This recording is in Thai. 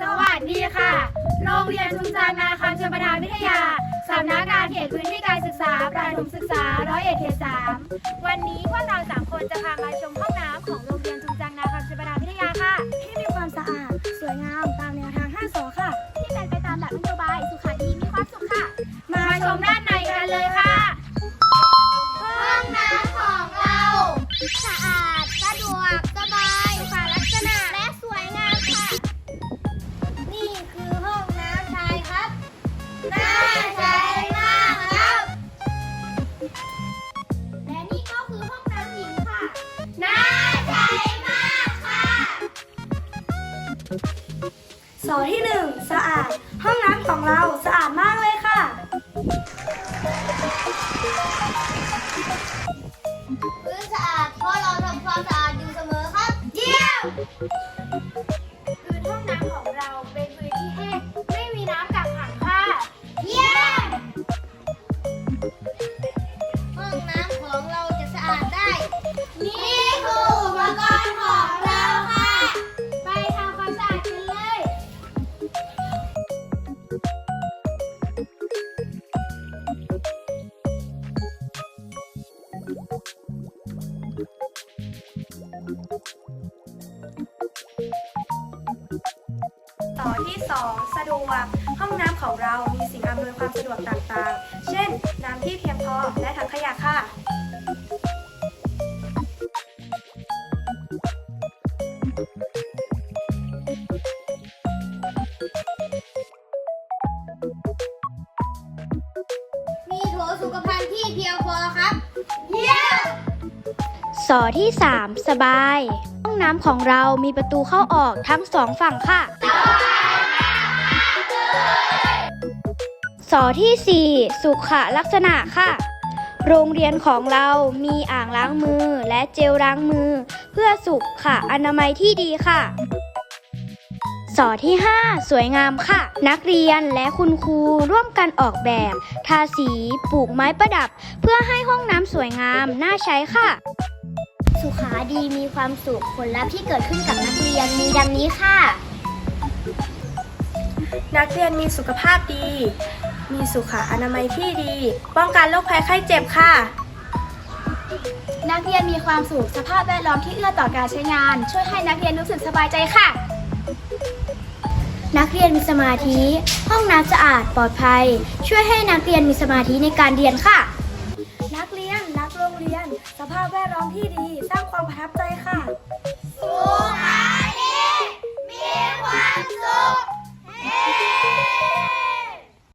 สวัสดีค่ะ โรงเรียนชุมจันนาคำชลประทานวิทยา สำนักงานเขตพื้นที่การศึกษา ประถมศึกษาร้อยเอ็ดเขตสามวันนี้พวกเราสามคนจะพามาชมห้องน้ำของโรงเรียน สอที่1สะอาด ห้องน้ำของเราสะอาดมากเลย 2 สะดวก ห้องน้ำของเรามีสิ่งอำนวยความสะดวกต่างๆ เช่น น้ำที่เพียงพอและถังขยะค่ะมีโถสุขภัณฑ์ที่เพียงพอครับ เยี่ยมสอที่ 3 สบาย ห้องน้ำของเรามีประตูเข้าออกทั้งสองฝั่งค่ะ สอที่ 4 สุขลักษณะค่ะ โรงเรียนของเรามีอ่างล้างมือและเจลล้างมือ เพื่อสุขอนามัยที่ดีค่ะสอที่ 5 สวยงามค่ะ นักเรียนและคุณครูร่วมกันออกแบบ ทาสีปลูกไม้ประดับ เพื่อให้ห้องน้ำสวยงามน่าใช้ค่ะ สุขาดีมีความสุขผลลัพธ์ที่เกิดขึ้นกับนักเรียนมีดังนี้ค่ะ นักเรียนมีสุขภาพดี มีสุขอนามัยที่ดี ป้องกันโรคภัยไข้เจ็บค่ะ นักเรียนมีความสุขสภาพแวดล้อมที่เอื้อต่อการใช้งาน ช่วยให้นักเรียนรู้สึกสบายใจค่ะ นักเรียนมีสมาธิ ห้องน้ำสะอาดปลอดภัย ช่วยให้นักเรียนมีสมาธิในการเรียนค่ะ นักเรียนรักโรงเรียน สภาพแวดล้อมที่ดี สร้างความประทับใจค่ะ